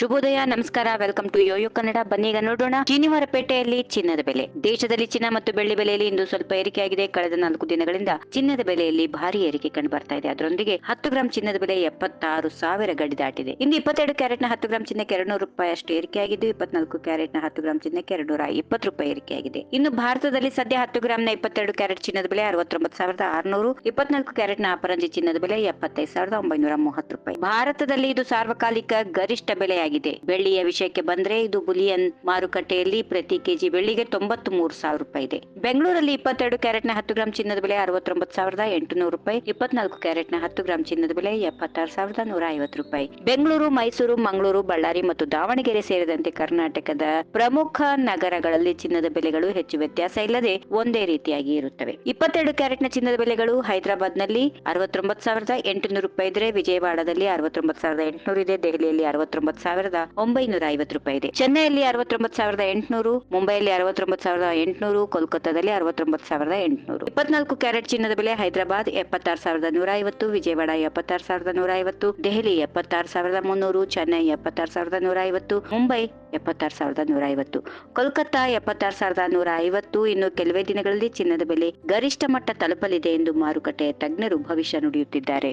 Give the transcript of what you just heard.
ಶುಭೋದಯ, ನಮಸ್ಕಾರ welcome to yoyo Kannada ಬನ್ನೀಗ ನೋಡೋಣ ಶನಿವಾರಪೇಟೆಯಲ್ಲಿ ಚಿನ್ನದ ಬೆಲೆ. ದೇಶದಲ್ಲಿ ಚಿನ್ನ ಮತ್ತು ಬೆಳ್ಳಿ ಬೆಲೆಯಲ್ಲಿ ಇಂದು ಸ್ವಲ್ಪ ಏರಿಕೆಯಾಗಿದೆ ಕಳೆದ ನಾಲ್ಕು ದಿನಗಳಿಂದ ಚಿನ್ನದ ಬೆಲೆಯಲ್ಲಿ ಭಾರಿ ಏರಿಕೆ ಕಂಡು ಬರ್ತಾ ಇದೆ. ಅದರೊಂದಿಗೆ ಹತ್ತು ಗ್ರಾಂ ಚಿನ್ನದ ಬೆಲೆ ಎಪ್ಪತ್ತಾರು ಸಾವಿರ ಗಡಿ ದಾಟಿದೆ. ಇಂದು ಇಪ್ಪತ್ತೆರಡು ಕ್ಯಾರೆಟ್ನ ಹತ್ತು ಗ್ರಾಂ ಚಿನ್ನಕ್ಕೆ ಎರಡು ನೂರು ರೂಪಾಯಿ ಅಷ್ಟು ಏರಿಕೆಯಾಗಿದ್ದು ಇಪ್ಪತ್ನಾಲ್ಕು ಕ್ಯಾರೆಟ್ನ ಹತ್ತು ಗ್ರಾಂ ಚಿನ್ನಕ್ಕೆ ಎರಡು ನೂರ ಇಪ್ಪತ್ತು ರೂಪಾಯಿ ಏರಿಕೆಯಾಗಿದೆ ಇನ್ನು ಭಾರತದಲ್ಲಿ ಸದ್ಯ ಹತ್ತು ಗ್ರಾಂ ನ ಇಪ್ಪತ್ತೆರಡು ಕ್ಯಾರೆಟ್ ಚಿನ್ನದ ಬೆಲೆ ಅರವತ್ತೊಂಬತ್ತು ಸಾವಿರದ ಆರುನೂರು, ಇಪ್ಪತ್ನಾಲ್ಕು ಕ್ಯಾರೆಟ್ನ ಅಪರಂಜಿ ಚಿನ್ನದ ಬೆಲೆ ಎಪ್ಪತ್ತೈದು ಸಾವಿರದ ಒಂಬೈನೂರ ಮೂವತ್ತು ರೂಪಾಯಿ. ಭಾರತದಲ್ಲಿ ಇದು ಸಾರ್ವಕಾಲಿಕ ಗರಿಷ್ಠ ಬೆಲೆಯಾಗಿದೆ. ಬೆಳ್ಳಿಯ ವಿಷಯಕ್ಕೆ ಬಂದ್ರೆ ಇದು ಬುಲಿಯನ್ ಮಾರುಕಟ್ಟೆಯಲ್ಲಿ ಪ್ರತಿ ಕೆಜಿ ಬೆಳ್ಳಿಗೆ ತೊಂಬತ್ತು ಮೂರು ಸಾವಿರ ರೂಪಾಯಿ ಇದೆ. ಬೆಂಗಳೂರಲ್ಲಿ ಇಪ್ಪತ್ತೆರಡು ಕ್ಯಾರೆಟ್ನ ಹತ್ತು ಗ್ರಾಂ ಚಿನ್ನದ ಬೆಲೆ ಅರವತ್ತೊಂಬತ್ತು ಸಾವಿರದ ಎಂಟುನೂರು ರೂಪಾಯಿ, ಇಪ್ಪತ್ನಾಲ್ಕು ಕ್ಯಾರೆಟ್ನ ಹತ್ತು ಗ್ರಾಂ ಚಿನ್ನದ ಬೆಲೆ ಎಪ್ಪತ್ತಾರು ಸಾವಿರದ ನೂರ ಐವತ್ತು ರೂಪಾಯಿ. ಬೆಂಗಳೂರು, ಮೈಸೂರು, ಮಂಗಳೂರು, ಬಳ್ಳಾರಿ ಮತ್ತು ದಾವಣಗೆರೆ ಸೇರಿದಂತೆ ಕರ್ನಾಟಕದ ಪ್ರಮುಖ ನಗರಗಳಲ್ಲಿ ಚಿನ್ನದ ಬೆಲೆಗಳು ಹೆಚ್ಚು ವ್ಯತ್ಯಾಸ ಇಲ್ಲದೆ ಒಂದೇ ರೀತಿಯಾಗಿ ಇರುತ್ತವೆ. ಇಪ್ಪತ್ತೆರಡು ಕ್ಯಾರೆಟ್ನ ಚಿನ್ನದ ಬೆಲೆಗಳು ಹೈದರಾಬಾದ್ನಲ್ಲಿ ಅರವತ್ತೊಂಬತ್ತು ಸಾವಿರದ ಎಂಟುನೂರು ರೂಪಾಯಿ ಇದ್ರೆ, ವಿಜಯವಾಡದಲ್ಲಿ ಅರವತ್ತೊಂಬತ್ತು ಸಾವಿರದ ಎಂಟುನೂರು ಇದೆ, ದೆಹಲಿಯಲ್ಲಿ ಅರವತ್ತೊಂಬತ್ತು ಸಾವಿರದ ಒಂಬೈನೂರ ಐವತ್ತು ರೂಪಾಯಿ ಇದೆ. ಚೆನ್ನೈಯಲ್ಲಿ ಅರವತ್ತೊಂಬತ್ತು ಸಾವಿರದ ಎಂಟುನೂರು, ಮುಂಬೈಯಲ್ಲಿ ಅರವತ್ತೊಂಬತ್ತು ಸಾವಿರದ ಎಂಟುನೂರು, ಕೋಲ್ಕತ್ತಾದಲ್ಲಿ ಅರವತ್ತೊಂಬತ್ತು ಸಾವಿರದ ಎಂಟುನೂರು. ಇಪ್ಪತ್ನಾಲ್ಕು ಕ್ಯಾರೆಟ್ ಚಿನ್ನದ ಬೆಲೆ ಹೈದರಾಬಾದ್ ಎಪ್ಪತ್ತಾರು ಸಾವಿರದ ನೂರ ಐವತ್ತು, ವಿಜಯವಾಡ ಎಪ್ಪತ್ತಾರು ಸಾವಿರದ ನೂರ ಐವತ್ತು, ದೆಹಲಿ ಎಪ್ಪತ್ತಾರು ಸಾವಿರದ ಮುನ್ನೂರು, ಚೆನ್ನೈ ಎಪ್ಪತ್ತಾರು ಸಾವಿರದ ನೂರ ಐವತ್ತು, ಮುಂಬೈ ಎಪ್ಪತ್ತಾರು ಸಾವಿರದ ನೂರ ಐವತ್ತು. ಕೋಲ್ಕತ್ತಾ ಎಪ್ಪತ್ತಾರು ಸಾವಿರದ ನೂರ ಐವತ್ತು. ಇನ್ನು ಕೆಲವೇ ದಿನಗಳಲ್ಲಿ ಚಿನ್ನದ ಬೆಲೆ ಗರಿಷ್ಠ ಮಟ್ಟ ತಲುಪಲಿದೆ ಎಂದು ಮಾರುಕಟ್ಟೆಯ ತಜ್ಞರು ಭವಿಷ್ಯ ನುಡಿಯುತ್ತಿದ್ದಾರೆ.